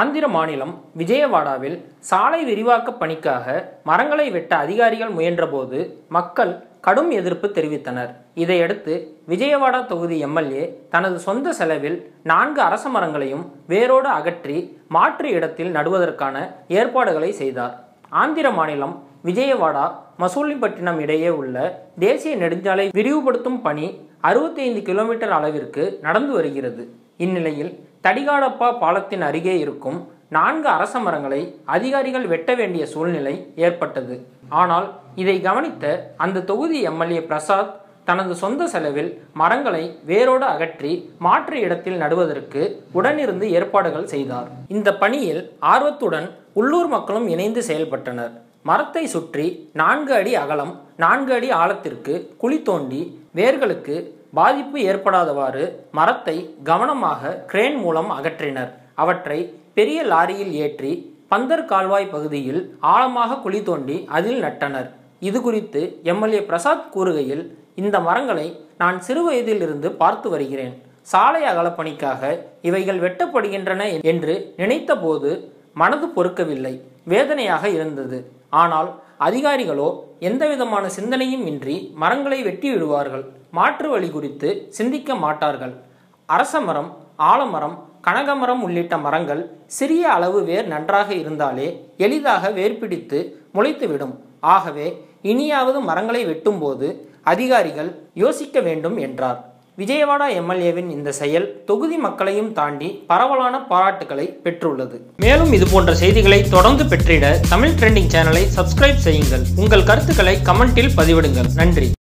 ஆந்திர மாநிலம் விஜயவாடாவில் சாலை விரிவாக்க பணிக்காக மரங்களை வெட்ட அதிகாரிகள் முயன்றபோது மக்கள் கடும் எதிர்ப்பு தெரிவித்தனர். இதையடுத்து விஜயவாடா தொகுதி எம்எல்ஏ தனது சொந்த செலவில் நான்கு அரச மரங்களையும் வேரோடு அகற்றி மாற்று இடத்தில் நடுவதற்கான ஏற்பாடுகளை செய்தார். ஆந்திர மாநிலம் விஜயவாடா மசூலிப்பட்டினம் இடையே உள்ள தேசிய நெடுஞ்சாலை விரிவுபடுத்தும் பணி 65 கிலோமீட்டர் அளவிற்கு நடந்து வருகிறது. இந்நிலையில் தடிகாடப்பா பாலத்தின் அருகே இருக்கும் நான்கு அரச மரங்களை அதிகாரிகள் வெட்ட வேண்டிய சூழ்நிலை ஏற்பட்டது. ஆனால் இதை கவனித்த அந்த தொகுதி எம்எல்ஏ பிரசாத் தனது சொந்த செலவில் மரங்களை வேரோடு அகற்றி மாற்று இடத்தில் நடுவதற்கு உடனிருந்து ஏற்பாடுகள் செய்தார். இந்த பணியில் ஆர்வத்துடன் உள்ளூர் மக்களும் இணைந்து செயல்பட்டனர். மரத்தை சுற்றி நான்கு அடி அகலம் நான்கு அடி ஆழத்திற்கு குழி தோண்டி வேர்களுக்கு பாதிப்பு ஏற்படாதவாறு மரத்தை கவனமாக கிரேன் மூலம் அகற்றினர். அவற்றை பெரிய லாரியில் ஏற்றி பந்தர் கால்வாய் பகுதியில் ஆழமாக குழி தோண்டி அதில் நட்டனர். இது குறித்து எம்எல்ஏ பிரசாத் கூறுகையில் இந்த மரங்களை நான் சிறு வயதிலிருந்து பார்த்து வருகிறேன். சாலை அகலப்பணிக்காக இவைகள் வெட்டப்படுகின்றன என்று நினைத்தபோது மனது பொறுக்கவில்லை. வேதனையாக இருந்தது. ஆனால் அதிகாரிகளோ எந்தவிதமான சிந்தனையும் இன்றி மரங்களை வெட்டி விடுவார்கள் மாற்று வழி குறித்து சிந்திக்க மாட்டார்கள். அரச மரம் ஆலமரம் கனகமரம் உள்ளிட்ட மரங்கள் சிறிய அளவு வேர் நன்றாக இருந்தாலே எளிதாக வேர் பிடித்து முளைத்துவிடும். ஆகவே இனியாவது மரங்களை வெட்டும்போது அதிகாரிகள் யோசிக்க வேண்டும் என்றார். விஜயவாடா எம்எல்ஏவின் இந்த செயல் தொகுதி மக்களையும் தாண்டி பரவலான பாராட்டுகளை பெற்றுள்ளது. மேலும் இது போன்ற செய்திகளை தொடர்ந்து பெற்றிட தமிழ் ட்ரெண்டிங் சேனலை சப்ஸ்கிரைப் செய்யுங்கள். உங்கள் கருத்துக்களை கமெண்டில் பதிவிடுங்கள். நன்றி.